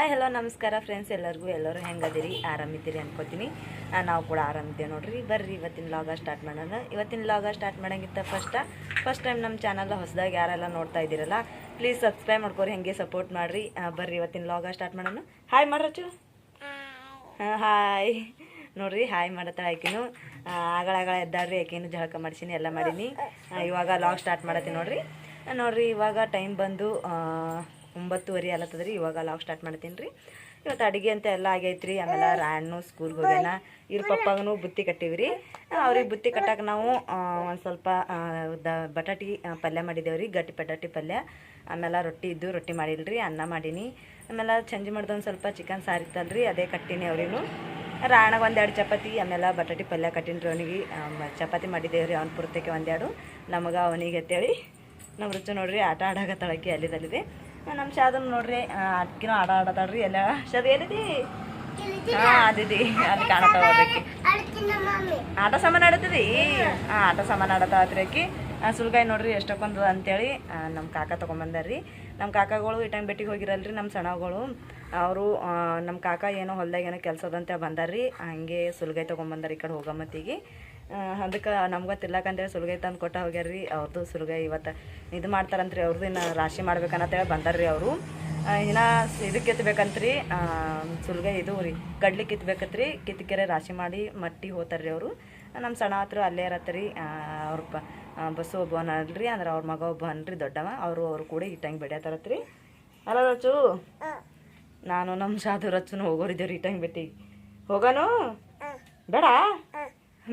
Hi hello ನಮಸ್ಕಾರ friends ಎಲ್ಲರಿಗೂ. ಎಲ್ಲರೂ ಹೆಂಗದಿರಿ? ಆರಾಮಿದ್ದೀರಿ ಅನ್ಕೋತೀನಿ. ನಾವು ಕೂಡ ಆರಾಮಿದ್ದೇವೆ ನೋಡ್ರಿ. ಬರ್ರಿ ಇವತ್ತಿನ ಲಾಗ ಸ್ಟಾರ್ಟ್ ಮಾಡೋಣ. ಇವತ್ತಿನ ಲಾಗ ಸ್ಟಾರ್ಟ್ ಮಾಡೋಂಗಿಂತ ಫಸ್ಟ್ ಫಸ್ಟ್ ಟೈಮ್ ನಮ್ಮ ಚಾನಲ್ ಹೊಸದಾಗಿ ಯಾರೆಲ್ಲ ನೋಡ್ತಾ ಇದ್ದೀರಲ್ಲ ಪ್ಲೀಸ್ ಸಬ್ಸ್ಕ್ರೈಬ್ ಮಾಡ್ಕೊರಿ ಹೆಂಗೆ ಸಪೋರ್ಟ್ ಮಾಡಿರಿ. ಬರ್ರಿ ಇವತ್ತಿನ ಲಾಗ ಸ್ಟಾರ್ಟ್ ಮಾಡೋಣ. ಹಾಯ್ ಮಾಡ್ರಚ್ಚು ಹಾಂ ಹಾಯ್ ನೋಡ್ರಿ ಹಾಯ್ ಮಾಡತ್ತಾಳ ಆಕಿನು. ಆಗಳ ಆಗಳ ಎದ್ದಾಡ್ರಿ ಆಕಿನು ಜಳಕ ಮಾಡಿಸಿನಿ ಎಲ್ಲ ಮಾಡೀನಿ. ಇವಾಗ ಲಾಗ್ ಸ್ಟಾರ್ಟ್ ಮಾಡತ್ತೀನಿ ನೋಡ್ರಿ. ನೋಡ್ರಿ ಇವಾಗ ಟೈಮ್ ಬಂದು ಒಂಬತ್ತುವರೆ ಅಲ್ಲತ್ತದ್ರಿ ಇವಾಗ ಲಾಗ್ ಸ್ಟಾರ್ಟ್ ಮಾಡ್ತೀನಿ ರೀ ಇವತ್ತು ಅಡುಗೆ ಅಂತ ಎಲ್ಲ ಆಗೈತ್ರಿ, ಆಮೇಲೆ ರಾಣ್ಣು ಸ್ಕೂಲ್ಗೆ ಹೋಗ್ಯಾನ. ಇವ್ರ ಪಪ್ಪಗೂ ಬುತ್ತಿ ಕಟ್ಟಿವ್ರಿ. ಅವ್ರಿಗೆ ಬುತ್ತಿ ಕಟ್ಟಕ್ಕೆ ನಾವು ಒಂದು ಸ್ವಲ್ಪ ದ, ಬಟಾಟಿ ಪಲ್ಯ ಮಾಡಿದ್ದೇವ್ರಿ ಗಟ್ಟಿ ಬಟಾಟಿ ಪಲ್ಯ. ಆಮೇಲೆ ರೊಟ್ಟಿ ಇದ್ದು ರೊಟ್ಟಿ ಮಾಡಿಲ್ರಿ, ಅನ್ನ ಮಾಡೀನಿ. ಆಮೇಲೆ ಚಂಜಿ ಮಾಡ್ದು ಒಂದು ಸ್ವಲ್ಪ ಚಿಕನ್ ಸಾರಿತ್ತಲ್ರಿ ಅದೇ ಕಟ್ಟಿನಿ ಅವ್ರಿಗೂ. ರಾಣಗೆ ಒಂದೆರಡು ಚಪಾತಿ, ಆಮೇಲೆ ಬಟಾಟಿ ಪಲ್ಯ ಕಟ್ಟಿನ್ರಿ ಅವನಿಗೆ. ಚಪಾತಿ ಮಾಡಿದ್ದೇವ್ರಿ ಅವ್ನ ಪುರ್ತಕ್ಕೆ ಒಂದೆರಡು ನಮಗೆ ಅವನಿಗೆ ಅಂತೇಳಿ ನಮ್ಮ ರುಚಿ ನೋಡ್ರಿ, ಆಟ ಆಡಾಕತ್ತಾಳಕ್ಕೆ ಅಲ್ಲಿದಲ್ಲಿದೆ. ನಮ್ಮ ಶಾದನ್ ನೋಡ್ರಿ ಅದಕ್ಕಿನ ಆಡ ಆಡತಾಳ್ರಿ ಎಲ್ಲ. ಶಾದ ಎಲ್ಲಿದಿ ಹಾಂ ಅದಿದಿ. ಅಲ್ಲಿ ಕಾಣತಾವ ಅದಕ್ಕೆ ಆಟ ಸಾಮಾನು ಆಡತದಿ? ಹಾ ಆಟ ಸಾಮಾನು ಆಡತಾತ್ರಿ ಆಕಿ. ಸುಲ್ಗಾಯಿ ನೋಡ್ರಿ ಎಷ್ಟಕ್ಕೊಂದು ಅಂತೇಳಿ ನಮ್ಮ ಕಾಕ ತೊಗೊಂಬಂದಾರ್ರಿ. ನಮ್ಮ ಕಾಕಾಗಳು ಟೈಮ್ ಬೆಟ್ಟಿಗೆ ಹೋಗಿರಲ್ರಿ ನಮ್ಮ ಸಣ್ಣಗಳು ಅವರು ನಮ್ಮ ಕಾಕ ಏನೋ ಹೊಲ್ದಾಗ ಏನೋ ಕೆಲಸದಂತೆ ಬಂದಾರ್ರಿ. ಹಂಗೆ ಸುಲ್ಗಾಯಿ ತೊಗೊಂಬಂದಾರ ಈ ಕಡೆ ಹೋಗಮ್ಮತ್ತಿಗೆ. ಅದಕ್ಕೆ ನಮ್ಗೆ ತಿಲ್ಲಕಂತೇಳಿ ಸುಲಗೈ ತಂದು ಕೊಟ್ಟ ಹೋಗ್ಯಾರ್ರಿ ಅವ್ರದ್ದು ಸುಲಗೈ ಇವತ್ತು ಇದು ಮಾಡ್ತಾರಂತ್ರಿ ಅವ್ರದ್ದು ಇನ್ನು ರಾಶಿ ಮಾಡ್ಬೇಕನ್ನತ್ತೇಳಿ ಬಂದಾರ್ರಿ ಅವರು. ಇನ್ನು ಇದು ಕಿತ್ಬೇಕಂತ್ರಿ ಸುಲಗೈ ಇದು ರೀ, ಕಡ್ಲಿ ಕಿತ್ಬೇಕತ್ರಿ, ಕಿತ್ಕೆರೆ ರಾಶಿ ಮಾಡಿ ಮಟ್ಟಿ ಹೋತಾರ್ರಿ ಅವರು. ನಮ್ಮ ಸಣ್ಣ ಹತ್ರ ಅಲ್ಲೇ ಇರತ್ತರಿ ಅವ್ರ ಪ ಬಸ್ಸು ಒಬ್ಬ ಅಲ್ರಿ, ಅಂದ್ರೆ ಅವ್ರ ಮಗ ಒಬ್ಬ ಅನ್ರಿ ದೊಡ್ಡವ, ಅವರು ಅವ್ರು ಕೂಡ ಇಟ್ಟಂಗೆ ಬೆಡ್ಯಾತಾರತ್ರಿ. ಅಲ್ಲ ರಚು, ನಾನು ನಮ್ಮ ಶಾದು ರಚುನು ಹೋಗೋರಿದ್ದೇವ್ರಿ, ಇಟ್ಟಂಗೆ ಬಿಟ್ಟಿ. ಹೋಗೋನು? ಬೇಡ?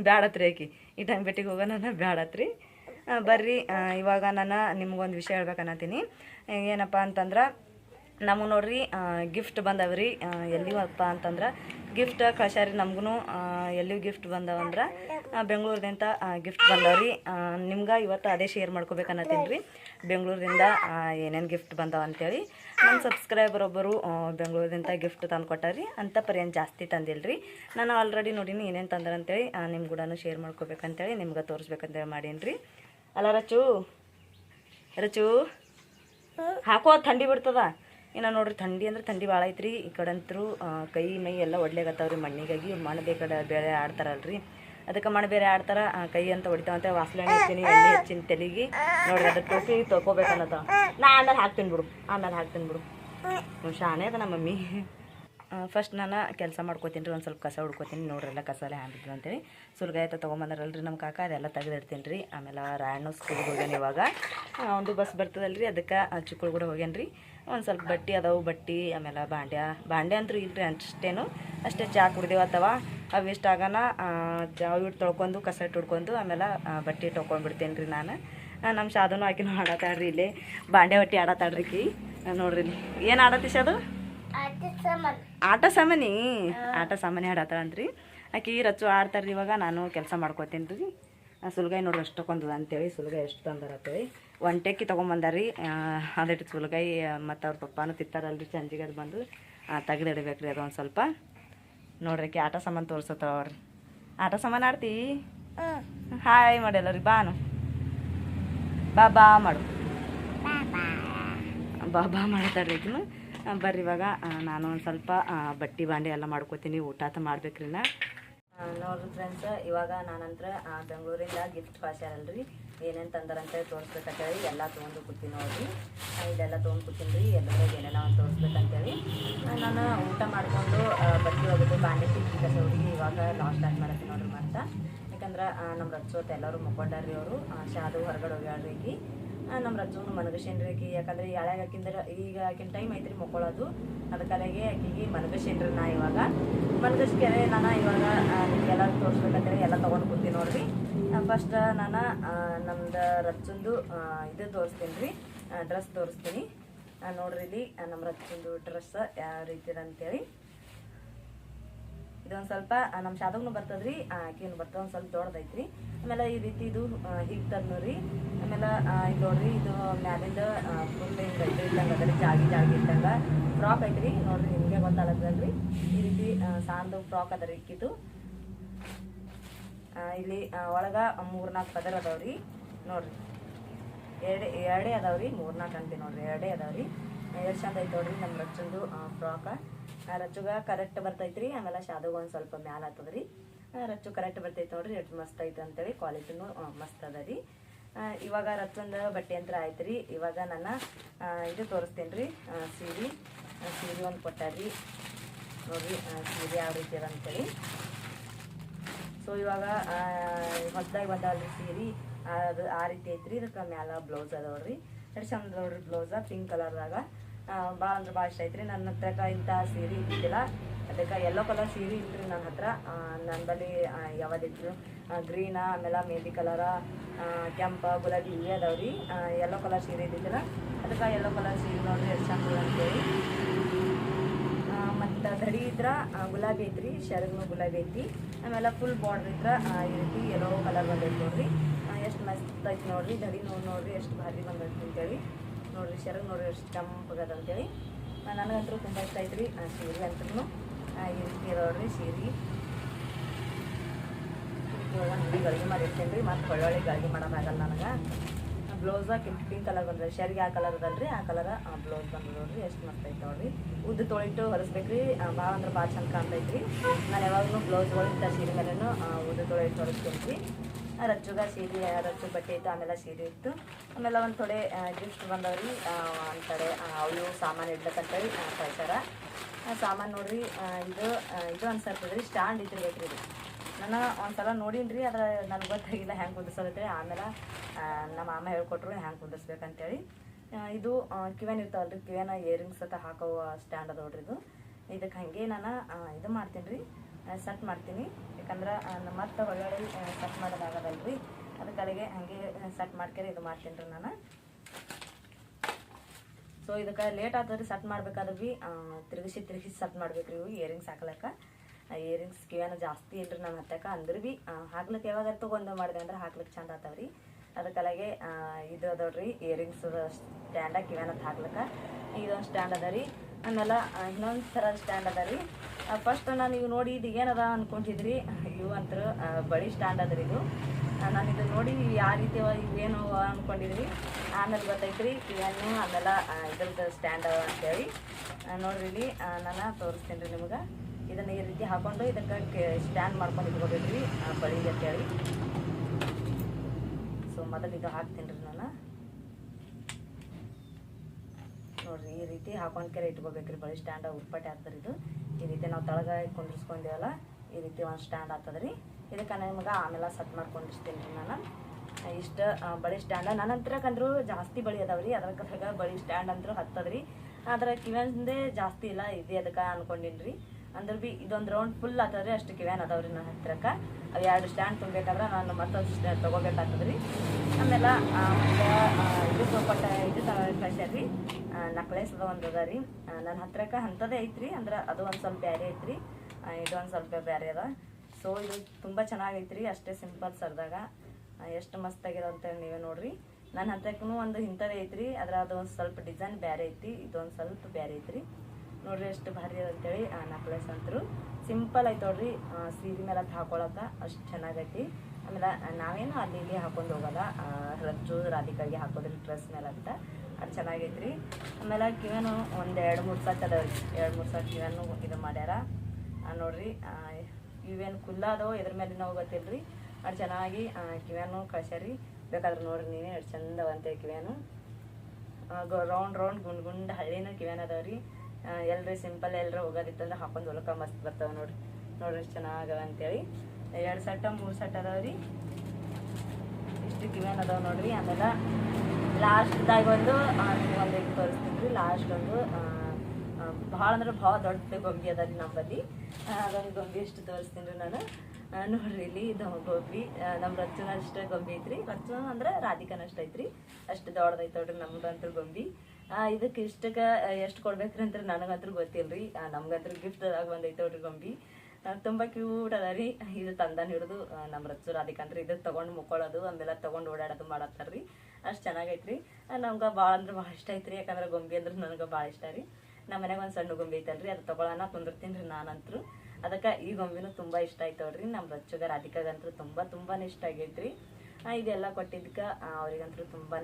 ಬ್ಯಾಡತ್ರಿ ಆಕಿ. ಇಟ್ಟಂಗೆ ಬೆಟ್ಟಿಗೆ ಹೋಗೋಣ ಬ್ಯಾಡತ್ರಿ. ಆ, ಬರ್ರಿ. ಇವಾಗ ನಾನು ನಿಮ್ಗೊಂದು ವಿಷಯ ಹೇಳ್ಬೇಕನ್ನತ್ತೀನಿ ಏನಪ್ಪ ಅಂತಂದ್ರೆ ನಮಗೆ ನೋಡ್ರಿ ಗಿಫ್ಟ್ ಬಂದವ್ರಿ. ಎಲ್ಲಿವಪ್ಪ ಅಂತಂದ್ರೆ ಗಿಫ್ಟ್ ಕಳ್ಸಾರಿ ನಮಗೂ ಎಲ್ಲಿಯೂ ಗಿಫ್ಟ್ ಬಂದವಂದ್ರೆ ಬೆಂಗಳೂರಿಂದ ಗಿಫ್ಟ್ ಬಂದವ್ರಿ. ನಿಮ್ಗೆ ಇವತ್ತು ಅದೇ ಶೇರ್ ಮಾಡ್ಕೋಬೇಕನ್ನತ್ತೀನಿ ರೀ ಬೆಂಗಳೂರಿಂದ ಏನೇನು ಗಿಫ್ಟ್ ಬಂದವ ಅಂತೇಳಿ. ನಮ್ಮ ಸಬ್ಸ್ಕ್ರೈಬರ್ ಒಬ್ಬರು ಬೆಂಗಳೂರಿಂದ ಗಿಫ್ಟ್ ತಂದು ಕೊಟ್ಟಾರಿ. ಅಂತ ಏನು ಜಾಸ್ತಿ ತಂದಿಲ್ರಿ. ನಾನು ಆಲ್ರೆಡಿ ನೋಡೀನಿ ಏನೇನು ತಂದ್ರೆ ಅಂತೇಳಿ ನಿಮ್ಮ ಕೂಡ ಶೇರ್ ಮಾಡ್ಕೋಬೇಕಂತೇಳಿ, ನಿಮ್ಗೆ ತೋರಿಸ್ಬೇಕಂತೇಳಿ ಮಾಡೀನಿ ರೀ ಅಲ್ಲ ರಚು ರಚು, ಹಾಕೋ, ಥಂಡಿ ಬಿಡ್ತದ? ಇನ್ನು ನೋಡ್ರಿ, ಥಂಡಿ ಅಂದ್ರೆ ಥಂಡಿ ಭಾಳ ಐತ್ರಿ. ಈ ಕಡೆ ಅಂತರೂ ಕೈ, ಮೈ ಎಲ್ಲ ಒಡ್ಲಿಗತ್ತಾವ್ರಿ ಮಣ್ಣಿಗಾಗಿ. ಮಣ್ಣು ಬೇಕಡೆ ಬೇರೆ ಆಡ್ತಾರಲ್ರಿ. ಅದಕ್ಕೆ ಮಣ್ಣು ಬೇರೆ ಆಡ್ತಾರ ಕೈ ಅಂತ ಹೊಡಿತಾವಂತೆ ವಾಸನೆ ಹಚ್ಚಿನಿ ಎಣ್ಣೆ ಹಚ್ಚಿನ ತೆಲಿಗೆ. ನೋಡ್ರಿ ಅದ್ರ ಟೋಪಿ ತೊಗೋಬೇಕನ್ನತ್ತ ನಾ ಆಮೇಲೆ ಹಾಕ್ತೀನಿ ಬಿಡು ಆಮೇಲೆ ಹಾಕ್ತೀನಿ ಬಿಡು. ಶಾನೆ ಅದ ನಮ್ಮ ಮಮ್ಮಿ. ಫಸ್ಟ್ ನಾನು ಕೆಲಸ ಮಾಡ್ಕೋತೀನಿ ರೀ, ಒಂದು ಸ್ವಲ್ಪ ಕಸ ಹುಡ್ಕೋತೀನಿ. ನೋಡ್ರಿ ಎಲ್ಲ ಕಸ ಎಲ್ಲ ಹ್ಯಾಂಡಿದ್ರು ಅಂತೇಳಿ ಸುಲ್ಗಾಯಿ ತೊಗೊಂಬಂದ್ರಲ್ಲ ರೀ ನಮ್ಮ ಕಾಕ, ಅದೆಲ್ಲ ತೆಗೆದಿಡ್ತೀನಿ ರೀ. ಆಮೇಲೆ ರಾಯಣ್ಣು ಸ್ಕೂಲ್ಗೆ ಹೋಗ್ಯಾನ ಇವಾಗ. ಒಂದು ಬಸ್ ಬರ್ತದಲ್ರಿ, ಅದಕ್ಕೆ ಚಿಕ್ಕಳು ಕೂಡ ಹೋಗ್ಯಾನ ರೀ. ಒಂದು ಸ್ವಲ್ಪ ಬಟ್ಟೆ ಅದಾವು, ಬಟ್ಟೆ, ಆಮೇಲೆ ಬಾಂಡ್ಯ ಬಾಂಡೆ ಅಂತೂ ಇಲ್ರಿ ಅಷ್ಟೇನು. ಅಷ್ಟೇ ಚಾ ಕುಡ್ದೇವು ಅಥವಾ ಅವು ಇಷ್ಟ ಆಗೋಣ ಚಾ ಇಟ್ಟು ತೊಳ್ಕೊಂಡು, ಕಸ ಇಟ್ಟು ಹುಡ್ಕೊಂಡು, ಆಮೇಲೆ ಬಟ್ಟೆ ತೊಗೊಂಡ್ಬಿಡ್ತೇನೆ ರೀ ನಾನು. ನಮ್ಮ ಶಾದನು ಆಕಿನೂ ಆಡತಾಳ್ರಿ ಇಲ್ಲಿ. ಬಾಂಡೆ ಬಟ್ಟೆ ಆಡತಾಳ್ರಿ ಕಿ ನೋಡ್ರಿ ಏನು ಆಡತ್ತೀಶ ಅದು? ಆಟ ಸಾಮಾನಿ ಆಟ ಸಾಮಾನಿ ಆಡತ್ತಾಳಂತ್ರಿ ಆಕಿ ರಚ್ಚು ಆಡ್ತಾರ್ರಿ ಇವಾಗ, ನಾನು ಕೆಲಸ ಮಾಡ್ಕೋತೀನಿ ರೀ ಸುಲ್ಗಾಯಿ ನೋಡ್ರಿ ಎಷ್ಟಕ್ಕೊಂದು ಅಂತೇಳಿ, ಸುಲ್ಗಾಯಿ ಎಷ್ಟು ತಂದಾರತ್ತೇಳಿ ಒನ್ ಒಂಟೆಕ್ಕಿ ತೊಗೊಂಬಂದಾರಿ ಅದಿಟ್ಟು ಸುಲ್ಗಾಯಿ ಮತ್ತು ಅವ್ರ ಪಪ್ಪಾನು ತಿತ್ತಾರಲ್ರಿ ಚಂಜಿಗೆ ಅದು ಬಂದು. ತೆಗೆದಿಡ್ಬೇಕು ರೀ ಅದೊಂದು ಸ್ವಲ್ಪ. ನೋಡ್ರಿ ಆಕಿ ಆಟ ಸಾಮಾನು ತೋರ್ಸತ್ತಾವ ಅವ್ರಿ. ಆಟ ಸಾಮಾನು ಆಡ್ತಿ? ಹಾಯ್ ಮಾಡಿ ರೀ ಬಾನು ಬಾ ಬಾ ಮಾಡು. ಬಾ ಬಾ. ಮಾಡ್ತಾರ್ರಿ ಈಗಿನ ಬರ್ರಿ ಇವಾಗ. ನಾನು ಒಂದು ಸ್ವಲ್ಪ ಬಟ್ಟೆ ಬಾಂಡೆ ಎಲ್ಲ ಮಾಡ್ಕೋತೀನಿ. ಊಟ ಅಂತ ಮಾಡ್ಬೇಕ್ರಿ ನಾ. ನೋಡ್ರಿ ಫ್ರೆಂಡ್ಸ್ ಇವಾಗ ನಾನಂತ್ರ ಬೆಂಗಳೂರಿಂದ ಗಿಫ್ಟ್ ಕಳ್ಸ್ಯಾರಲ್ರಿ ಏನೇನು ತಂದಾರಂತ ತೋರಿಸ್ಬೇಕಂತೇಳಿ ಎಲ್ಲ ತೊಗೊಂಡು ಕೂತೀನಿ ನೋಡ್ರಿ. ಇದೆಲ್ಲ ತೊಗೊಂಡು ಕೂತೀನಿ ರೀ ಎಲ್ಲರಿಗೆ ಏನೇನೋ ಒಂದು ತೋರಿಸ್ಬೇಕಂತೇಳಿ. ನಾನು ಊಟ ಮಾಡಿಕೊಂಡು ಬಟ್ಟೆ ಹೋಗಿದ್ದು ಬಾಂಡೆ ಕಸ ಹುಡುಗಿ ಇವಾಗ ಲಾಸ್ಟ್ ಸ್ಟಾರ್ಟ್ ಮಾಡತ್ತೀನಿ ನೋಡ್ರಿ ಮತ್ತೆ ಯಾಕಂದ್ರೆ ನಮ್ಮ ರಚ್ಚೋತ್ ಎಲ್ಲರೂ ಮುಕ್ಕೊಂಡಾರ್ರಿ ಅವರು. ಶಾದು ಹೊರಗಡೆ ಹೋಗ್ಯಾಡ್ರಿ ಈಕಿ ನಮ್ಮ ರಜ್ಜುನು ಮನಗಶೇನ್ರಿ ಆಕಿ, ಯಾಕಂದ್ರೆ ಯಾಳ್ಯಾಗ ಹಾಕಿಂದ್ರೆ ಈಗ ಆಕಿನ ಟೈಮ್ ಐತ್ರಿ ಮಕ್ಕಳದು. ಅದಕ್ಕಾಗಿ ಆಕಿಗೆ ಮನಗಶೇನ್ರಿ ನಾ ಇವಾಗ. ಮನಗಸ್ಕೆರೆ ನಾನು ಇವಾಗ ನಿಮ್ಗೆಲ್ಲ ತೋರಿಸ್ಬೇಕಂತೇಳಿ ಎಲ್ಲ ತೊಗೊಂಡು ಕೂತೀನಿ ನೋಡ್ರಿ. ಫಸ್ಟ್ ನಾನು ನಮ್ದು ರಜ್ಜುಂದು ಇದು ತೋರಿಸ್ತೀನಿ ಡ್ರೆಸ್ ತೋರಿಸ್ತೀನಿ. ನೋಡ್ರಿ ಇಲ್ಲಿ ನಮ್ಮ ರಜ್ಜುಂದು ಡ್ರೆಸ್ ಯಾವ ರೀತಿ ಅಂತೇಳಿ ಇದೊಂದು ಸ್ವಲ್ಪ ನಮ್ಮ ಶಾದಗ್ನು ಬರ್ತದ್ರಿ ಆಕಿನ ಬರ್ತದ, ಒಂದು ಸ್ವಲ್ಪ ದೊಡ್ಡದೈತ್ರಿ. ಆಮೇಲೆ ಈ ರೀತಿ ಇದು ಹೀಗೆ ತಂದು ರೀ ಆಮೇಲೆ ಇದು ನೋಡ್ರಿ, ಇದು ಮ್ಯಾಲಿಂದ ಫುಲ್ ಹಿಂಗೆ ಇದ್ದಂಗೆ ರೀ, ಜಾಗಿ ಜಾಗಿ ಇದ್ದಂಗೆ. ಫ್ರಾಕ್ ಐತ್ರಿ, ನೋಡ್ರಿ, ನಿಮಗೆ ಗೊತ್ತಾಗತ್ತಲ್ರಿ ಈ ರೀತಿ ಸಾಂದು ಫ್ರಾಕ್ ಅದ ರೀ ಇಕ್ಕಿದ್ದು ಇಲ್ಲಿ ಒಳಗೆ ಮೂರ್ನಾಲ್ಕು ಪದರ ಅದಾವ್ರಿ, ನೋಡ್ರಿ. ಎರಡೇ ಎರಡೇ ರೀ ಮೂರ್ನಾಲ್ಕು ಅಂತೀವಿ ನೋಡ್ರಿ ಎರಡೇ ಅದಾವೆ ರೀ ಎಷ್ಟು ಚಂದ ಐತೆ ನೋಡ್ರಿ ನಮ್ಮ ರಚ್ಚಂದು ಫ್ರಾಕ ರಚ್ಚುಗ ಕರೆಕ್ಟ್ ಬರ್ತೈತ್ರಿ ಆಮೇಲೆ ಶಾದೋಗ ಒಂದು ಸ್ವಲ್ಪ ಮ್ಯಾಲ ಆಗ್ತದೆ ಆ, ರಚ್ಚು ಕರೆಕ್ಟ್ ಬರ್ತೈತೆ ನೋಡ್ರಿ ಎಷ್ಟು ಮಸ್ತ್ ಐತೆ ಅಂತೇಳಿ ಕ್ವಾಲಿಟಿನೂ ಮಸ್ತ್ ಅದ ರೀ ಇವಾಗ ರಚ್ಚೊಂದು ಬಟ್ಟೆ ಅಂತ ಆಯ್ತು ರೀ ಇವಾಗ ನಾನು ಇದು ತೋರಿಸ್ತೀನಿ ರೀ ಸೀರೆ. ಸೀರೆ ಒಂದು ಕೊಟ್ಟಾರ್ರಿ. ನೋಡ್ರಿ ಸೀರೆ ಯಾವ ರೀತಿ ಅದ ಅಂತೇಳಿ. ಸೊ ಇವಾಗ ಹೊಸದಾಗಿ ಬಂದವಲ್ರಿ ಸೀರೆ. ಅದು ಆ ರೀತಿ ಐತ್ರಿ. ಇದಕ್ಕೆ ಮ್ಯಾಲ ಬ್ಲೌಸ್ ಅದಾವ್ರಿ. ಎಷ್ಟು ಚಂದ ನೋಡ್ರಿ ಬ್ಲೌಸ ಪಿಂಕ್ ಕಲರ್ದಾಗ ಭಾಳ ಅಂದ್ರೆ ಭಾಳ ಇಷ್ಟ ಐತ್ರಿ. ನನ್ನ ಹತ್ರ ಇಂಥ ಸೀರೆ ಇದ್ದಿಲ್ಲ ಅದಕ್ಕೆ ಎಲ್ಲೋ ಕಲರ್ ಸೀರೆ ಇತ್ತು ನನ್ನ ಹತ್ರ. ನನ್ನ ಬಳಿ ಯಾವ್ದಿತ್ತು? ಗ್ರೀನ ಆಮೇಲೆ ಮೇಬಿ ಕಲರ ಕೆಂಪ, ಗುಲಾಬಿ ಇವೇ ಅದಾವ್ರಿ. ಎಲ್ಲೋ ಕಲರ್ ಸೀರೆ ಇದ್ದಿದ್ದಿಲ್ಲ. ಅದಕ್ಕೆ ಎಲ್ಲೋ ಕಲರ್ ಸೀರೆ ನೋಡ್ರಿ ಎಷ್ಟು ಚಂದ ಅಂತೇಳಿ. ಮತ್ತು ಧಡಿ ಇದ್ರೆ ಗುಲಾಬಿ ಐತ್ರಿ. ಶರಗ್ನು ಗುಲಾಬಿ ಐತಿ. ಆಮೇಲೆ ಫುಲ್ ಬಾರ್ಡ್ರ್ ಇದ್ರೆ ಈ ರೀತಿ ಎಲ್ಲೋ ಕಲರ್ ಬಂದೈತೆ ನೋಡ್ರಿ. ಮಸ್ತ್ ಐತಿ ನೋಡ್ರಿ ಧಡಿ ನೋಡಿ ನೋಡ್ರಿ ಎಷ್ಟು ಭಾರಿ ಬಂದೈತಿ ಅಂತೇಳಿ ನೋಡ್ರಿ ಶರಗ್ ನೋಡ್ರಿ ಎಷ್ಟು ಕೆಂಪಗದ ಅಂತೇಳಿ ಆ, ನನಗಂತೂ ತುಂಬ ಇಷ್ಟ ಐತ್ರಿ ಆ, ಸೀರೆ ಅಂತೂ ಈ ರೀತಿ ಸೀರೆ. ಇವಾಗ ಹಂಗೆ ಗಳಿಗೆ ಮಾಡಿರ್ತೇನೆ ರೀ ಮತ್ತು ಒಳ್ಳೊಳ್ಳೆ ಗಳಿಗೆ ಮಾಡೋದಾಗಲ್ಲ ನನಗೆ. ಬ್ಲೌಸ ಕೆಂಪು ಪಿಂಕ್ ಕಲರ್ ಬಂದ್ರೆ ಶರ್ಗೆ ಆ ಕಲರ್ ಅದಲ್ರಿ ಆ ಕಲರ್ ಬ್ಲೌಸ್ ಬಂದ ನೋಡ್ರಿ ಎಷ್ಟು ಮಸ್ತ್ ಐತೆ ನೋಡ್ರಿ. ಉದ್ದು ತೊಳಿಟ್ಟು ಹೊರಸ್ಬೇಕ್ರಿ ಭಾಳ ಅಂದ್ರೆ ಭಾಳ ಚಂದ ಕಾಣ್ತೈತ್ರಿ. ನಾನು ಯಾವಾಗಲೂ ಬ್ಲೌಸ್ಗಳು ಇಂಥ ಸೀರೆ ಮೇಲೇನು ಉದ್ದು ತೊಳಿಟ್ಟು ಹೊರಸ್ತೀನಿ ರೀ. ರಚ್ಚುಗ ಸೀರೆ ರಜ್ಜು ಬಟ್ಟೆ ಇತ್ತು, ಆಮೇಲೆ ಸೀರೆ ಇತ್ತು. ಆಮೇಲೆ ಒಂದು ಥೋಡೆ ಗಿಫ್ಟ್ ಬಂದವ್ರಿ ಅಂತಾರೆ ಅವು ಸಾಮಾನು ಇಡ್ಬೇಕಂತೇಳಿ ಕಳ್ಸಾರ ಸಾಮಾನು ನೋಡ್ರಿ ಇದು ಇದು ಅನ್ಸರ್ತದ್ರಿ ಸ್ಟ್ಯಾಂಡ್ ರೀ ಇದು. ನಾನು ಒಂದ್ಸಲ ನೋಡೀನಿ ರೀ ಅದ್ರ ನನಗೆ ಗೊತ್ತಾಗಿಲ್ಲ ಹೆಂಗೆ ಕುಂದಿಸೋದ್ರಿ ಆಮೇಲೆ ನಮ್ಮ ಮಾಮ ಹೇಳ್ಕೊಟ್ರು, ಹೆಂಗೆ ಕುಂದಿಸ್ಬೇಕಂತೇಳಿ ಇದು ಕಿವೆನ್ ಇರ್ತಾವಲ್ಲ ರೀ ಕಿವ್ಯಾನ ಇಯರಿಂಗ್ಸ್ ಅಂತ ಹಾಕೋ ಸ್ಟ್ಯಾಂಡ್ ಅದ ನೋಡ್ರಿ ಇದು. ಇದಕ್ಕೆ ಹಾಗೆ ನಾನು ಇದು ಮಾಡ್ತೀನಿ ರೀ ಸೆಟ್ ಮಾಡ್ತೀನಿ. ಯಾಕಂದ್ರೆ ಮತ್ತೆ ಒಳ್ಳೊಳ್ಳೆ ಸೆಟ್ ಮಾಡೋದಾಗದಲ್ರಿ. ಅದಕ್ಕೆ ಅಲ್ಲಿಗೆ ಹಾಗೆ ಸೆಟ್ ಇದು ಮಾಡ್ತೀನಿ ರೀ ನಾನು. ಸೊ ಇದಕ್ಕೆ ಲೇಟ್ ಆಗ್ತದ್ರಿ ಸೆಟ್ ಮಾಡ್ಬೇಕಾದ್ರೆ ಭೀ ತಿರುಗಿಸಿ ತಿರುಗಿಸಿ ಸೆಟ್ ಮಾಡ್ಬೇಕ್ರಿ ಇವು ಇಯರಿಂಗ್ಸ್ ಹಾಕ್ಲಕ್ಕ. ಇಯರಿಂಗ್ಸ್ ಕಿವ್ಯಾನ ಜಾಸ್ತಿ ಇಲ್ರಿ ನಾನು ಹತ್ತಕ ಅಂದ್ರೆ ಭೀ ಹಾಕ್ಲಿಕ್ಕೆ ಯಾವಾಗ ತಗೊಂಡು ಮಾಡಿದೆ ಅಂದ್ರೆ ಹಾಕ್ಲಿಕ್ಕೆ ಚಂದ ಆತಾವ್ರಿ. ಅದಕ್ಕಲಾಗೆ ಇದು ಅದಾವ್ರಿ ಇಯರಿಂಗ್ಸ್ ಸ್ಟ್ಯಾಂಡ ಕಿವೇನ ಹಾಕ್ಲಿಕ್ಕೆ. ಇದೊಂದು ಸ್ಟ್ಯಾಂಡ್ ಅದ ರೀ. ಆಮೇಲೆ ಇನ್ನೊಂದು ಥರ ಸ್ಟ್ಯಾಂಡ್ ಅದ ರೀ. ಫಸ್ಟ್ ನಾನು ಇವು ನೋಡಿ ಇದು ಏನದ ಅನ್ಕೊಂಡಿದ್ರಿ? ಇವು ಅಂತ ಬಳಿ ಸ್ಟ್ಯಾಂಡ್ ಅದ್ರಿ ಇದು. ನಾನು ಇದು ನೋಡಿ ಯಾವ ರೀತಿ ಏನು ಇವೇನು ಅನ್ಕೊಂಡಿದ್ರಿ? ಆಮೇಲೆ ಗೊತ್ತೈತ್ರಿ ಆಮೇಲೆ ಆ, ಇದ್ರದ್ದು ಸ್ಟ್ಯಾಂಡ್ ಅಂತೇಳಿ. ನೋಡ್ರಿ ಇಲ್ಲಿ ನಾನು ತೋರಿಸ್ತೀನಿ ರೀ ನಿಮಗೆ. ಇದನ್ನು ಈ ರೀತಿ ಹಾಕೊಂಡು ಇದಕ್ಕೆ ಸ್ಟ್ಯಾಂಡ್ ಮಾಡ್ಕೊಂಡು ಇಟ್ಕೋಬೇಕ್ರಿ ಬಳಿ ಬಳಿಗೆ ಅಂತೇಳಿ. ಸೊ ಮೊದಲು ಇದು ಹಾಕ್ತೀನಿ ರೀ ನಾನು. ನೋಡ್ರಿ ಈ ರೀತಿ ಹಾಕೊಂಡ್ಕೆರೆ ಇಟ್ಕೋಬೇಕ್ರಿ ಬಳಿ ಸ್ಟ್ಯಾಂಡ್ ಉಪ್ಪಟ್ಟೆ ಆಗ್ತದ್ರಿ ಇದು. ಈ ರೀತಿ ನಾವು ತಳಗ ಕುಂದಿರ್ಸ್ಕೊಂಡಿವಲ್ಲ ಈ ರೀತಿ ಒಂದು ಸ್ಟ್ಯಾಂಡ್ ಆಗ್ತದ್ರಿ. ಇದಕ್ಕೆ ನಿಮ್ಗೆ ಆಮೇಲೆ ಸೆಟ್ ಮಾಡ್ಕೊಂಡಿರ್ತೀನಿ ರೀ ನಾನು. ಇಷ್ಟು ಬಳಿ ಸ್ಟ್ಯಾಂಡ ನನ್ನ ಹತ್ರಕ್ಕಂದ್ರೂ ಜಾಸ್ತಿ ಬಳಿ ಅದಾವ್ರಿ ಅದ್ರ ಕದಾಗ ಬಳಿ ಸ್ಟ್ಯಾಂಡ್ ಅಂದ್ರೂ ಹತ್ತದ್ರಿ. ಆದ್ರೆ ಕಿವಂದೇ ಜಾಸ್ತಿ ಇಲ್ಲ, ಇದೆ ಅದಕ್ಕೆ ಅನ್ಕೊಂಡಿನ್ರಿ. ರೀ ಅಂದ್ರೆ ಬಿ ಇದೊಂದು ರೌಂಡ್ ಫುಲ್ ಆತದ್ರಿ ಅಷ್ಟು ಕಿವ್ಯಾನ್ ಅದಾವ್ರಿ ನನ್ನ ಹತ್ರಕ್ಕೆ. ಅವು ಎರಡು ಸ್ಟ್ಯಾಂಡ್ ತುಂಬಬೇಕಾದ್ರೆ ನಾನು ಮತ್ತೊಂದು ಸ್ಟ್ಯಾಂಡ್ ತೊಗೋಬೇಕಾಗ್ತದ್ರಿ ಆಮೇಲೆ ಇದು ಸ್ವಲ್ಪ ಇದು ಕಳ್ಸ್ಯಾರ್ರಿ. ನಕ್ಲೇಸ್ ಅದ ಒಂದು ಅದ ರೀ. ನನ್ನ ಹತ್ರಕ್ಕೆ ಅಂಥದ್ದೇ ಐತ್ರಿ, ಅಂದ್ರೆ ಅದು ಒಂದು ಸ್ವಲ್ಪ ಬೇರೆ ಐತ್ರಿ. ಇದು ಒಂದು ಸ್ವಲ್ಪ ಬೇರೆ ಅದ. ಸೊ ಇದು ತುಂಬ ಚೆನ್ನಾಗೈತ್ರಿ, ಅಷ್ಟೇ ಸಿಂಪಲ್ ಸರ್ದಾಗ. ಎಷ್ಟು ಮಸ್ತ್ ಅಂತ ಅಂತೇಳಿ ನೀವೇ ನೋಡ್ರಿ. ನನ್ನ ಹತ್ರಕ್ಕೂ ಒಂದು ಇಂಥದ್ದೇ ಐತ್ರಿ ಅದ್ರ ಅದು ಒಂದು ಸ್ವಲ್ಪ ಡಿಸೈನ್ ಬೇರೆ ಐತಿ, ಇದೊಂದು ಸ್ವಲ್ಪ ಬೇರೆ ಐತ್ರಿ. ನೋಡ್ರಿ ಎಷ್ಟು ಭಾರಿ ಅದ ಅಂತೇಳಿ ನಕ್ಲೆಸ್ ಅಂತರು. ಸಿಂಪಲ್ ಐತೆ ನೋಡ್ರಿ ಸೀರೆ ಮೇಲೆ ಅದು ಹಾಕೊಳಕ ಅಷ್ಟು ಚೆನ್ನಾಗೈತಿ. ಆಮೇಲೆ ನಾವೇನು ಅಲ್ಲಿ ಇಲ್ಲಿ ಹಾಕೊಂಡು ಹೋಗಲ್ಲ ರಜ್ಜು ರಾಧಿಕಾಗೆ ಹಾಕೋದ್ರಿ ಡ್ರೆಸ್ ಮೇಲೆ ಅಂತ. ಅದು ಚೆನ್ನಾಗೈತ್ರಿ. ಆಮೇಲೆ ಕಿವೇನು ಒಂದು ಎರಡು ಮೂರು ಸಟ್ ಅದಾವ್ರಿ ಎರಡು ಮೂರು ಸಟ್ ಕಿವೇನು ಇದು ಮಾಡ್ಯಾರ. ನೋಡ್ರಿ ಇವೇನು ಕುಲ್ಲ ಅದಾವ ಇದ್ರ ಮೇಲೆ ನಾವು ಗೊತ್ತಿಲ್ರಿ. ಅದು ಚೆನ್ನಾಗಿ ಕಿವ್ಯಾನು ಕಳ್ಸ್ಯಾರಿ. ಬೇಕಾದ್ರೆ ನೋಡ್ರಿ ನೀವೇ ಎಷ್ಟು ಚಂದವಂತೆ ಕಿವ್ಯಾನು. ರೌಂಡ್ ರೌಂಡ್ ಗುಂಡ್ ಗುಂಡ್ ಹಳ್ಳಿನ ಕಿವ್ಯಾನ ಅದಾವ್ರಿ. ಎಲ್ರಿ ಸಿಂಪಲ್ ಎಲ್ರು ಹೋಗೋದಿತ್ತಂದ್ರೆ ಹಾಕೊಂಡು ಹೊಲಕ ಮಸ್ತ್ ಬರ್ತಾವ ನೋಡ್ರಿ. ನೋಡ್ರಿ ಎಷ್ಟು ಚೆನ್ನಾಗವ ಅಂತೇಳಿ. ಎರಡು ಸಟ್ಟ ಮೂರು ಸೆಟ್ ರೀ. ಇಷ್ಟು ಕಿವ್ಯಾನ್ ಅದಾವ ನೋಡ್ರಿ. ಆಮೇಲೆ ಲಾಸ್ಟ್ದಾಗ ಒಂದು ಒಂದು ಇದು ತೋರಿಸ್ತೀನಿ ಲಾಸ್ಟ್ ಒಂದು ಭಾಳ ಅಂದ್ರೆ ಭಾಳ ದೊಡ್ಡ ಗೊಂಬಿ ಅದ ರೀ ನಮ್ಮಲ್ಲಿ ಅದೊಂದು ಗೊಂಬಿ ಎಷ್ಟು ತೋರಿಸ್ತೀನಿ ರೀ ನಾನು. ನೋಡ್ರಿ ಇಲ್ಲಿ ಇದು ಗೊಂಬಿ. ನಮ್ಮ ರಚನ ಅಷ್ಟೇ ಗೊಂಬಿ ಐತ್ರಿ. ರಚನ ಅಂದ್ರೆ ರಾಧಿಕಾನ ಅಷ್ಟು ಐತ್ರಿ. ಅಷ್ಟು ದೊಡ್ಡದೈತೆ ನೋಡ್ರಿ ನಮ್ದಂತ್ರ ಗೊಂಬಿ. ಇದಕ್ಕೆ ಇಷ್ಟಕ್ಕೆ ಎಷ್ಟು ಕೊಡ್ಬೇಕ್ರಿ ಅಂತ ನನಗಂತೂ ಗೊತ್ತಿಲ್ರಿ. ಆ, ನಮ್ಗಂತೂ ಗಿಫ್ಟ್ ಬಂದೈತೆ ನೋಡ್ರಿ ಗೊಂಬಿ. ತುಂಬ ಕ್ಯೂಟ್ ಅದ ರೀ. ಇದು ತಂದನ್ ಹಿಡಿದು ನಮ್ಮ ರಚ್ಚು ಅದಕ್ಕಂದ್ರೆ ಇದು ತೊಗೊಂಡು ಮುಕ್ಕೊಳ್ಳೋದು ಆಮೇಲೆ ತೊಗೊಂಡು ಓಡಾಡೋದು ಮಾಡತ್ತಾರ್ರಿ ಅಷ್ಟು ಚೆನ್ನಾಗೈತ್ರಿ. ನಮ್ಗೆ ಭಾಳ ಅಂದ್ರೆ ಭಾಳ ಇಷ್ಟ ಐತ್ರಿ ಯಾಕಂದ್ರೆ ಗೊಂಬಿ ಅಂದ್ರೆ ನನಗೆ ಭಾಳ ಇಷ್ಟ ರೀ. ನಮ್ಮ ಮನೆಗೆ ಒಂದು ಸಣ್ಣ ಗೊಂಬಿ ಐತಲ್ರಿ ಅದು ತೊಗೊಳೋಣ ಕುಂದಿರ್ತೀನಿ ರೀ ನಾನಂತರು. ಅದಕ್ಕೆ ಈ ಗೊಂಬಿನೂ ತುಂಬ ಇಷ್ಟ ಆಯ್ತವ್ರಿ ನಮ್ಮ ರಚ್ಚುಗ ರಾಧಿಕಾಗಂತೂ ತುಂಬ ತುಂಬಾ ಇಷ್ಟ ಆಗೈತ್ರಿ. ಇದೆಲ್ಲ ಕೊಟ್ಟಿದ್ದಕ್ಕೆ ಅವ್ರಿಗಂತೂ ತುಂಬಾ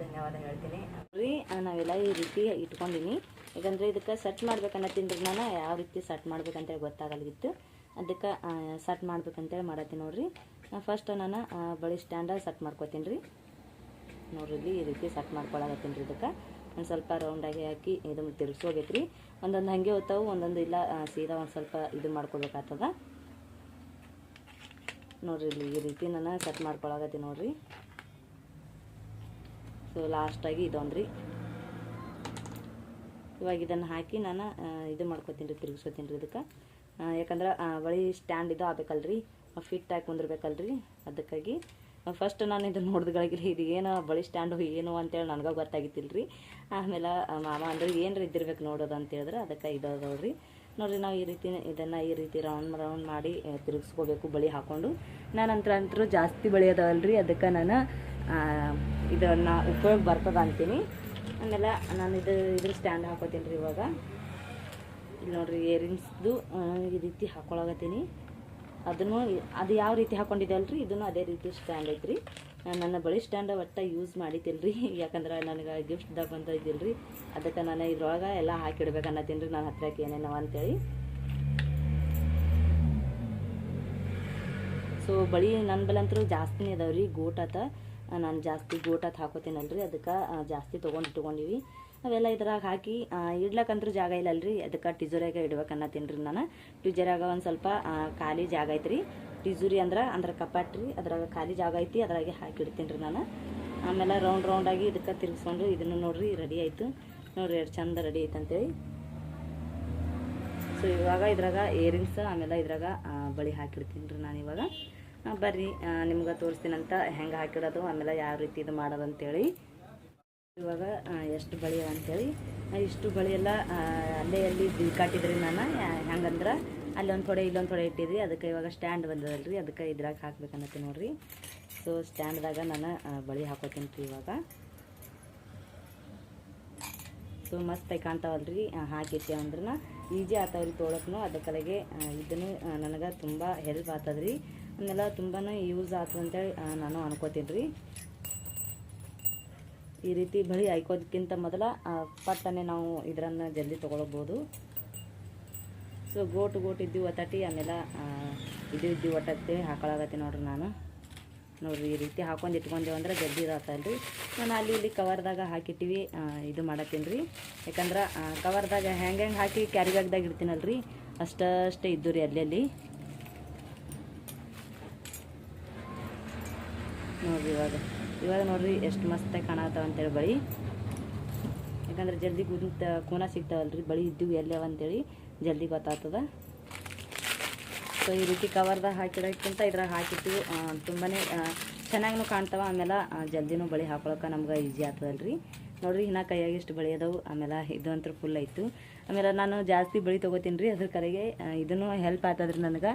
ಧನ್ಯವಾದ ಹೇಳ್ತೀನಿ. ರೀ ನಾವೆಲ್ಲ ಈ ರೀತಿ ಇಟ್ಕೊಂಡಿನಿ. ಯಾಕಂದರೆ ಇದಕ್ಕೆ ಸೆಟ್ ತಿಂದ್ರೆ ನಾನು ಯಾವ ರೀತಿ ಸೆಟ್ ಮಾಡ್ಬೇಕಂತೇಳಿ ಗೊತ್ತಾಗಲ್ಗಿತ್ತು ಅದಕ್ಕೆ ಸೆಟ್ ಮಾಡ್ಬೇಕಂತೇಳಿ ಮಾಡತ್ತೀನಿ ನೋಡ್ರಿ. ಫಸ್ಟ್ ನಾನು ಬಳಿ ಸ್ಟ್ಯಾಂಡ ಸೆಟ್ ಮಾಡ್ಕೊತೀನಿ ರೀ. ನೋಡ್ರಿ ಈ ರೀತಿ ಸೆಟ್ ಮಾಡ್ಕೊಳಕತ್ತೀನಿ ರೀ ಇದಕ್ಕೆ. ಒಂದು ಸ್ವಲ್ಪ ರೌಂಡಾಗಿ ಹಾಕಿ ಇದು ತಿರ್ಗಿಸ್ಕೋಬೇಕು ರೀ ಒಂದೊಂದು ಹಾಗೆ ಹೋಗ್ತಾವೆ ಒಂದೊಂದು ಇಲ್ಲ ಸೀದಾ ಒಂದು ಸ್ವಲ್ಪ ಇದು ಮಾಡ್ಕೊಳ್ಬೇಕಾಗ್ತದ ನೋಡ್ರಿ ಇಲ್ಲಿ ಈ ರೀತಿ ನಾನು ಕಟ್ ಮಾಡ್ಕೊಳಕತ್ತೀನಿ ನೋಡಿರಿ. ಸೊ ಲಾಸ್ಟಾಗಿ ಇದೊಂದು ರೀ ಇವಾಗ ಇದನ್ನು ಹಾಕಿ ನಾನು ಇದು ಮಾಡ್ಕೊತೀನಿ ರೀ, ತಿರುಗಿಸ್ಕೊತೀನಿ ರೀ ಇದಕ್ಕೆ. ಯಾಕಂದ್ರೆ ಬಳಿ ಸ್ಟ್ಯಾಂಡ್ ಇದು ಆಗ್ಬೇಕಲ್ರಿ. ಫಿಟ್ ಆಗಿ ಕುಂದಿರ್ಬೇಕಲ್ರಿ. ಅದಕ್ಕಾಗಿ ಫಸ್ಟ್ ನಾನು ಇದನ್ನು ನೋಡಿದ್ಗಳಿಗೆ ಇದು ಏನು ಬಳಿ ಸ್ಟ್ಯಾಂಡು ಏನು ಅಂತೇಳಿ ನನಗೆ ಗೊತ್ತಾಗಿತ್ತಿಲ್ಲ ರೀ ಆಮೇಲೆ ಮಾಮ ಅಂದ್ರೆ ಏನು ಇದ್ದಿರ್ಬೇಕು ನೋಡೋದು ಅಂತ ಹೇಳಿದ್ರೆ ಅದಕ್ಕೆ ಇದು ಅದಾವ್ರಿ. ನೋಡ್ರಿ ನಾವು ಈ ರೀತಿ ಇದನ್ನು ಈ ರೀತಿ ರೌಂಡ್ ರೌಂಡ್ ಮಾಡಿ ತಿರುಗಿಸ್ಕೋಬೇಕು, ಬಳಿ ಹಾಕ್ಕೊಂಡು ನಂತರ ಅಂತರೂ ಜಾಸ್ತಿ ಬಳಿ ಅದಾವಲ್ರಿ ಅದಕ್ಕೆ ನಾನು ಇದನ್ನು ಉಪಯೋಗ ಬರ್ತದ ಅಂತೀನಿ. ಆಮೇಲೆ ನಾನು ಇದು, ಇದ್ರ ಸ್ಟ್ಯಾಂಡ್ ಹಾಕೋತೀನಿ ರೀ ಇವಾಗ. ಇಲ್ಲಿ ನೋಡ್ರಿ ಇಯರಿಂಗ್ಸ್ದು ಈ ರೀತಿ ಹಾಕೊಳಗತ್ತೀನಿ ಅದನ್ನು, ಅದು ಯಾವ ರೀತಿ ಹಾಕ್ಕೊಂಡಿದ್ದೆ ಅಲ್ರಿ, ಇದನ್ನು ಅದೇ ರೀತಿ ಸ್ಟ್ಯಾಂಡ್ ಐತ್ರಿ. ನಾನ್ ನನ್ನ ಬಳಿ ಸ್ಟ್ಯಾಂಡ್ ಒಟ್ಟು ಯೂಸ್ ಮಾಡಿತಿಲ್ಲ ರೀ ಯಾಕಂದ್ರೆ ನನಗೆ ಗಿಫ್ಟ್ದಾಗ ಬಂದಿದ್ದಿಲ್ರಿ ಅದಕ್ಕೆ ನಾನು ಇದ್ರೊಳಗೆ ಎಲ್ಲ ಹಾಕಿಡ್ಬೇಕು ಅನ್ನತ್ತೀನಿ ರೀ ನನ್ನ ಹತ್ರಕ್ಕೆ ಏನೇನವ ಅಂತೇಳಿ. ಸೊ ಬಳಿ ನನ್ನ ಬಲಂತರೂ ಜಾಸ್ತಿನೇ ರೀ ಗೋಟಾತ ನಾನು ಜಾಸ್ತಿ ಗೋಟಾತ ಹಾಕೋತೀನಲ್ರಿ ಅದಕ್ಕೆ ಜಾಸ್ತಿ ತೊಗೊಂಡು ಇಟ್ಕೊಂಡಿವಿ. ಅವೆಲ್ಲ ಇದ್ರಾಗ ಹಾಕಿ ಇಡ್ಲಕ್ಕಂತೂ ಜಾಗ ಇಲ್ಲಲ್ರಿ. ಅದಕ್ಕೆ ಟಿಜೋರಿಯಾಗ ಇಡ್ಬೇಕು ಅನ್ನತ್ತೀನಿ ರೀ ನಾನು ಟಿಜೋರಿಯಾಗ ಒಂದು ಸ್ವಲ್ಪ ಖಾಲಿ ಜಾಗ ಐತ್ರಿ. ಟಿಜುರಿ ಅಂದ್ರೆ ಅಂದ್ರೆ ಕಪಾಟ್ರಿ ಅದ್ರಾಗ ಖಾಲಿ ಜಾಗ ಐತಿ, ಅದ್ರಾಗೆ ಹಾಕಿಡ್ತೀನಿ ರೀ ನಾನು. ಆಮೇಲೆ ರೌಂಡ್ ರೌಂಡಾಗಿ ಇದಕ್ಕೆ ತಿರುಗಿಸ್ಕೊಂಡು ಇದನ್ನು ನೋಡ್ರಿ ರೆಡಿ ಆಯಿತು. ನೋಡ್ರಿ ಎರಡು ಚಂದ ರೆಡಿ ಐತೆ ಅಂತೇಳಿ. ಸೊ ಇವಾಗ ಇದ್ರಾಗ ಏರಿಂಗ್ಸ್ ಆಮೇಲೆ ಇದ್ರಾಗ ಬಳಿ ಹಾಕಿಡ್ತೀನಿ ರೀ ನಾನು ಇವಾಗ. ಬರ್ರಿ ನಿಮ್ಗೆ ತೋರಿಸ್ತೀನಂತ ಹೆಂಗೆ ಹಾಕಿಡೋದು ಆಮೇಲೆ ಯಾವ ರೀತಿ ಇದು ಮಾಡೋದು ಅಂತೇಳಿ. ಇವಾಗ ಎಷ್ಟು ಬಳಿ ಅಂತೇಳಿ. ಇಷ್ಟು ಬಳಿ ಎಲ್ಲ ಅಲ್ಲೇ ಅಲ್ಲಿ ಬಿಲ್ ಕಾಟಿದ್ರಿ ನಾನು ಹೆಂಗಂದ್ರೆ ಅಲ್ಲಿ ಥೊಡೆ ಇಲ್ಲೊಂದು ಥೊಡೆ ಇಟ್ಟಿದ್ರಿ. ಅದಕ್ಕೆ ಇವಾಗ ಸ್ಟ್ಯಾಂಡ್ ಬಂದದಲ್ರಿ. ಅದಕ್ಕೆ ಇದ್ರಾಗ ಹಾಕ್ಬೇಕನ್ನತ್ತೆ ನೋಡ್ರಿ. ಸೊ ಸ್ಟ್ಯಾಂಡ್ದಾಗ ನಾನು ಬಳಿ ಹಾಕೋತೀನಿ ರೀ ಇವಾಗ. ಸೊ ಮಸ್ತಾಗಿ ಕಾಣ್ತಾವಲ್ರಿ ಹಾಕಿಟ್ಟೆ ಅಂದ್ರೆ ಈಜಿ ಆತಾವ್ರಿ ತೊಳಕ್ನು ಅದಕ್ಕಲಾಗೆ ಇದನ್ನು ನನಗೆ ತುಂಬ ಹೆಲ್ಪ್ ಆಗ್ತದ್ರಿ ಅದನ್ನೆಲ್ಲ ತುಂಬಾ ಯೂಸ್ ಆಗ್ತದೆ ಅಂತೇಳಿ ನಾನು ಅನ್ಕೋತೀನಿ ರೀ ಈ ರೀತಿ ಬಳಿ ಹಾಕೋದಕ್ಕಿಂತ ಮೊದಲ ಪಟ್ಟನೆ ನಾವು ಇದರನ್ನು ಜಲ್ದಿ ತೊಗೊಳ್ಬೋದು ಸೊ ಗೋಟು ಗೋಟು ಇದ್ದೀವಿ ಒತ್ತಟಿ ಆಮೇಲೆ ಇದು ಇದ್ದೀವಿ ಒಟ್ಟತ್ತೆ ಹಾಕೊಳಗತ್ತೆ ನೋಡ್ರಿ ನಾನು. ನೋಡ್ರಿ, ಈ ರೀತಿ ಹಾಕೊಂಡು ಇಟ್ಕೊಂಡೇವು ಅಂದ್ರೆ ಜಲ್ದಿ ರೀ ನಾನು ಅಲ್ಲಿ ಇಲ್ಲಿ ಕವರ್ದಾಗ ಹಾಕಿಟ್ಟಿವಿ ಇದು ಮಾಡತ್ತೀನಿ ರೀ ಯಾಕಂದ್ರೆ ಕವರ್ದಾಗ ಹೆಂಗೆ ಹೆಂಗೆ ಹಾಕಿ ಕ್ಯಾರಿ ಬ್ಯಾಗ್ದಾಗ ಇಡ್ತೀನಲ್ರಿ ಅಷ್ಟೇ ಇದ್ದು ರೀ ಅಲ್ಲಿ ನೋಡ್ರಿ ಇವಾಗ ಇವಾಗ ನೋಡ್ರಿ ಎಷ್ಟು ಮಸ್ತಾಗಿ ಕಾಣತ್ತಾವ ಅಂತೇಳಿ ಬಳಿ. ಯಾಕಂದ್ರೆ ಜಲ್ದಿ ಕುಂತ ಕೂನ ಸಿಗ್ತಾವಲ್ರಿ, ಬಳಿ ಇದ್ದೀವಿ ಎಲ್ಲವ ಅಂತೇಳಿ. ಜಲ್ದಿ ಗೊತ್ತಾಗ್ತದ. ಸೊ ಈ ರೀತಿ ಕವರ್ದಾಗ ಹಾಕಿಡೋಕ್ಕಿಂತ ಇದ್ರಾಗ ಹಾಕಿಟ್ಟು ತುಂಬಾ ಚೆನ್ನಾಗೂ ಕಾಣ್ತಾವ. ಆಮೇಲೆ ಜಲ್ದಿನೂ ಬಳಿ ಹಾಕೊಳಕ್ಕೆ ನಮ್ಗೆ ಈಸಿ ಆಗ್ತದಲ್ರಿ. ನೋಡ್ರಿ, ಇನ್ನ ಕೈಯಾಗ ಎಷ್ಟು ಬಳಿ ಅದಾವು. ಆಮೇಲೆ ಇದು ಅಂತೂ ಫುಲ್ ಆಯಿತು. ಆಮೇಲೆ ನಾನು ಜಾಸ್ತಿ ಬಳಿ ತೊಗೋತೀನಿ ರೀ ಅದ್ರ ಕರೆಗೆ ಇದನ್ನು ಹೆಲ್ಪ್ ಆಗ್ತದ್ರಿ ನನಗೆ.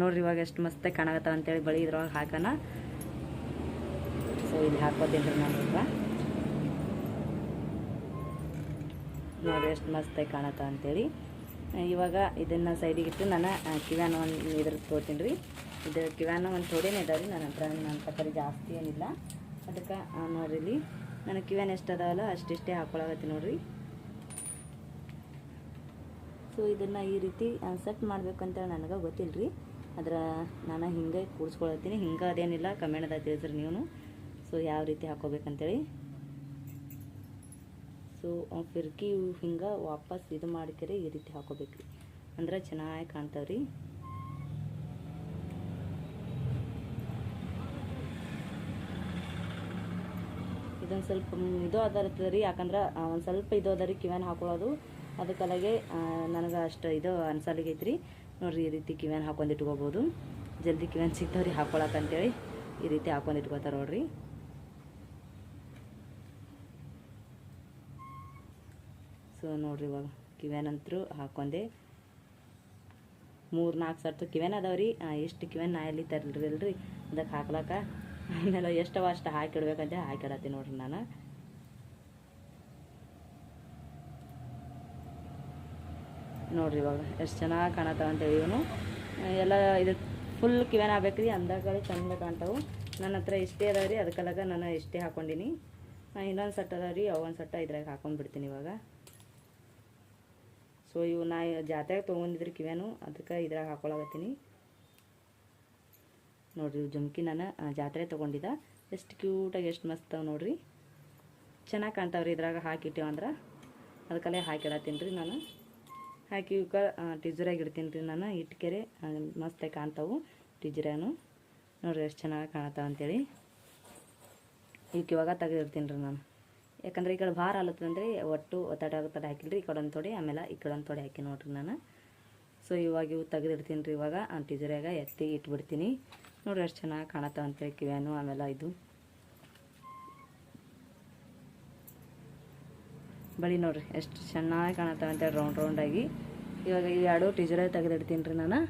ನೋಡ್ರಿ, ಇವಾಗ ಎಷ್ಟು ಮಸ್ತ್ ಕಾಣಾಗತ್ತ ಅಂತೇಳಿ ಬಳಿ ಇದ್ರೊಳಗೆ ಹಾಕೋಣ ಸೊ ಇಲ್ಲಿ ಹಾಕೋತೀನಿ ರೀ ನಾನು ಇವಾಗ ನೋಡ್ರಿ, ಎಷ್ಟು ಮಸ್ತಾಗಿ ಕಾಣತ್ತ ಅಂತೇಳಿ. ಇವಾಗ ಇದನ್ನು ಸೈಡಿಗೆ ಇಟ್ಟು ನಾನು ಕಿವ್ಯಾನ ಒಂದು ಇದ್ರ ತೋತೀನಿ ರೀ. ಇದು ಕಿವ್ಯಾನ ಒಂದು ಥೋಡೇನೇ ಇದಾವೆ ರೀ, ನನ್ನ ಹತ್ರ ನನ್ನ ಪ್ರಕಾರ ಜಾಸ್ತಿ ಏನಿಲ್ಲ. ಅದಕ್ಕೆ ನೋಡ್ರಿ ನನಗೆ ಕಿವ್ಯಾನ ಎಷ್ಟು ಅದಾವಲ್ಲ, ಅಷ್ಟಿಷ್ಟೇ ಹಾಕೊಳಗತ್ತಿ ನೋಡ್ರಿ. ಸೊ ಇದನ್ನು ಈ ರೀತಿ ಸೆಟ್ ಮಾಡ್ಬೇಕಂತೇಳಿ ನನಗೆ ಗೊತ್ತಿಲ್ಲ ರೀ ಆದ್ರೆ ನಾನು ಹಿಂಗೆ ಕೂಡಿಸ್ಕೊಳತ್ತೀನಿ ಹಿಂಗೆ ಅದೇನಿಲ್ಲ ಕಮೆಂಟ್ದಾಗ ತಿಳಿಸ್ರಿ ನೀವು ಸೊ ಯಾವ ರೀತಿ ಹಾಕೋಬೇಕಂತೇಳಿ. ಸೊ ಫಿರ್ಕಿ ಹಿಂಗೆ ವಾಪಸ್ ಇದು ಮಾಡ್ಕರೆ ಈ ರೀತಿ ಹಾಕೋಬೇಕು. ಅಂದ್ರೆ ಚೆನ್ನಾಗಿ ಕಾಣ್ತಾವ್ರಿ. ಇದೊಂದು ಸ್ವಲ್ಪ ಇದು ಅದ ರೀ, ಯಾಕಂದ್ರೆ ಒಂದು ಸ್ವಲ್ಪ ಇದು ಅದ ರೀ, ಕಿವ್ಯಾನ ಹಾಕೊಳ್ಳೋದು ಅದಕ್ಕಲಾಗೆ ನನಗೆ ಅಷ್ಟು ಇದು ಅನ್ಸಲಿಗೈತ್ರಿ ನೋಡ್ರಿ, ಈ ರೀತಿ ಕಿವ್ಯಾನ ಹಾಕೊಂಡು ಇಟ್ಕೋಬೋದು. ಜಲ್ದಿ ಕಿವ್ಯಾನ ಸಿಗ್ತಾವ್ರಿ ಹಾಕೊಳಕ್ಕೆ ಅಂತೇಳಿ ಈ ರೀತಿ ಹಾಕೊಂಡು ಇಟ್ಕೋತಾರೆ ನೋಡ್ರಿ. ಸೊ ನೋಡ್ರಿ ಇವಾಗ. ಕಿವ್ಯಾನಂತರೂ ಹಾಕೊಂಡೆ. ಮೂರು ನಾಲ್ಕು ಸರ್ತು ಕಿವ್ಯಾನ ಅದಾವ್ರಿ ಎಷ್ಟು ಕಿವ್ಯಾನ ನಾ ಎಲ್ಲಿ ತರಲ್ರಿ ಅದಕ್ಕೆ ಹಾಕ್ಲಾಕ ಆಮೇಲೆ ಎಷ್ಟವ ಅಷ್ಟು ಹಾಕಿಡ್ಬೇಕಂತ ಹಾಕಿಡತ್ತೀನಿ ನೋಡ್ರಿ ನಾನು. ನೋಡ್ರಿ ಇವಾಗ ಎಷ್ಟು ಚೆನ್ನಾಗಿ ಕಾಣತ್ತಾವ ಅಂತೇಳಿ ಇವನು. ಎಲ್ಲ ಇದು ಫುಲ್ ಕಿವ್ಯಾನ ಆಗ್ಬೇಕ್ರಿ ಅಂದಾಗಲೇ ಚೆಂದ ಕಾಣ್ತಾವೆ. ನನ್ನ ಹತ್ರ ಇಷ್ಟೇ ಅದಾವ ರೀ. ನಾನು ಇಷ್ಟೇ ಹಾಕ್ಕೊಂಡಿನಿ ಇನ್ನೊಂದು ಸಟ್ ಅದಾವ ರೀ. ಅವೊಂದು ಸಟ್ಟ ಇದ್ರಾಗ ಹಾಕೊಂಡ್ಬಿಡ್ತೀನಿ ಇವಾಗ. ಸೊ ಇವು ನಾ ಜಾತ್ರೆಗೆ ತೊಗೊಂಡಿದ್ರಿ ಕಿವ್ಯಾನು, ಅದಕ್ಕೆ ಇದ್ರಾಗ ಹಾಕೊಳಕತ್ತೀನಿ. ನೋಡಿರಿ, ಇವು ಜುಮ್ಕಿ ನಾನು ಜಾತ್ರೆ ತೊಗೊಂಡಿದ್ದ. ಎಷ್ಟು ಕ್ಯೂಟಾಗಿ ಎಷ್ಟು ಮಸ್ತ್ ಅವ ನೋಡ್ರಿ. ಚೆನ್ನಾಗಿ ಕಾಣ್ತಾವ್ರಿ ಇದ್ರಾಗ ಹಾಕಿಟ್ಟೇವೆ ಅಂದ್ರೆ. ಅದಕ್ಕಲ್ಲೇ ಹಾಕಿಡತ್ತೀನಿ ರೀ ನಾನು. ಹಾಕಿ ಇವಕ್ಕೆ ಟಿಜರಾಗಿ ಇಡ್ತೀನಿ ರೀ ನಾನು, ಇಟ್ಕೆರೆ ಮಸ್ತಾಗಿ ಕಾಣ್ತಾವು ಟಿಜರಾನು ನೋಡಿರಿ, ಎಷ್ಟು ಚೆನ್ನಾಗಿ ಕಾಣತ್ತಾವ ಅಂತೇಳಿ. ಇವಕ್ಕೆ ಇವಾಗ ತೆಗೆದಿರ್ತೀನಿ ರೀ ನಾನು. ಯಾಕಂದ್ರೆ ಈ ಕಡೆ ಭಾರ ಆಲತ್ತಂದ್ರೆ ಒಟ್ಟು ಒತ್ತಡ ಒತ್ತಡ ಹಾಕಿಲ್ರಿ, ಈ ಕಡೆ ಒಂದು ತೊಡೆ, ಆಮೇಲೆ ಈ ಕಡೆ ಒಂದು ತೊಡೆ ಹಾಕಿ ನೋಡ್ರಿ ನಾನು. ಸೊ ಇವಾಗ ಇವು ತೆಗೆದಿಡ್ತೀನಿ ರೀ ಇವಾಗ, ಆ ಟಿಜರಾಗ ಎತ್ತಿ ಇಟ್ಬಿಡ್ತೀನಿ. ನೋಡ್ರಿ ಎಷ್ಟು ಚೆನ್ನಾಗಿ ಕಾಣತ್ತಾವ ಅಂತೇಳಿ ಕಿವ್ಯಾನು, ಆಮೇಲೆ ಇದು. ಬಳಿ ನೋಡ್ರಿ, ಎಷ್ಟು ಚೆನ್ನಾಗಿ ಕಾಣತ್ತಾವ ಅಂತೇಳಿ ರೌಂಡ್ ರೌಂಡಾಗಿ ಇವಾಗ ಈ ಎರಡು ಟೀಚರೇ ತೆಗೆದಿಡ್ತೀನಿ ರೀ ನಾನು.